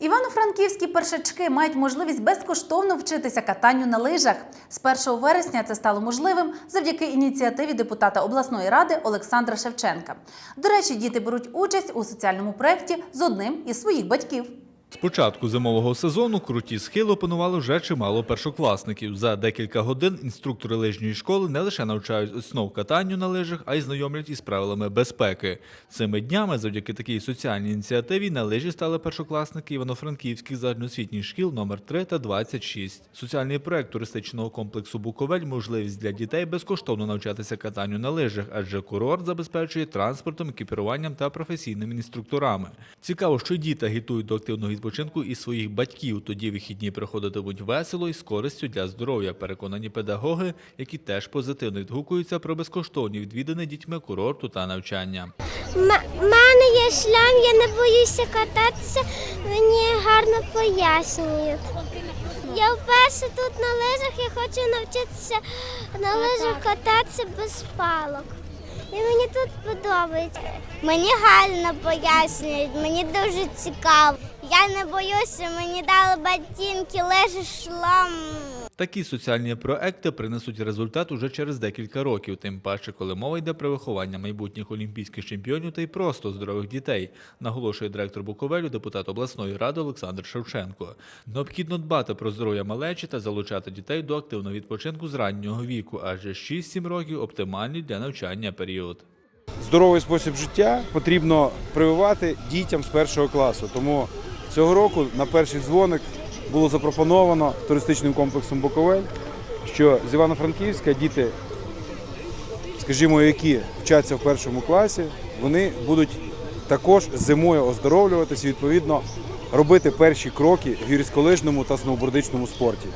Івано-франківські першачки мають можливість безкоштовно вчитися катанню на лижах. З 1 вересня це стало можливим завдяки ініціативі депутата обласної ради Олександра Шевченка. До речі, діти беруть участь у соціальному проєкті з одним із своїх батьків. З початку зимового сезону круті схили опанували вже чимало першокласників. За декілька годин інструктори лижньої школи не лише навчають основ катанню на лижах, а й знайомлять із правилами безпеки. Цими днями, завдяки такій соціальній ініціативі, на лижі стали першокласники івано-франківських загальноосвітніх шкіл номер 3 та 26. Соціальний проект туристичного комплексу Буковель можливість для дітей безкоштовно навчатися катанню на лижах, адже курорт забезпечує транспортом, екіпіруванням та професійними інструкторами. Цікаво, що діти агітують до активного відпочинку і своїх батьків. Тоді вихідні проходитимуть весело і з користю для здоров'я. Переконані педагоги, які теж позитивно відгукуються про безкоштовні відвідини дітьми курорту та навчання. У мене є шлям, я не боюся кататися, мені гарно пояснюють. Я вперше тут на лижах, я хочу навчитися на лижах кататися без палок. І мені тут подобається. Мені гарно пояснюють, мені дуже цікаво. Я не боюся, мені дали ботинки, лежиш шлам. Такі соціальні проекти принесуть результат уже через декілька років, тим паче, коли мова йде про виховання майбутніх олімпійських чемпіонів та й просто здорових дітей, наголошує директор Буковелю, депутат обласної ради Олександр Шевченко. Необхідно дбати про здоров'я малечі та залучати дітей до активного відпочинку з раннього віку, адже 6-7 років оптимальний для навчання період. здоровий спосіб життя потрібно прививати дітям з першого класу. Тому цього року на перший дзвоник було запропоновано туристичним комплексом Буковель, що з Івано-Франківська діти, скажімо, які вчаться в першому класі, вони будуть також зимою оздоровлюватися і відповідно робити перші кроки в гірськолижному та сноубордичному спорті.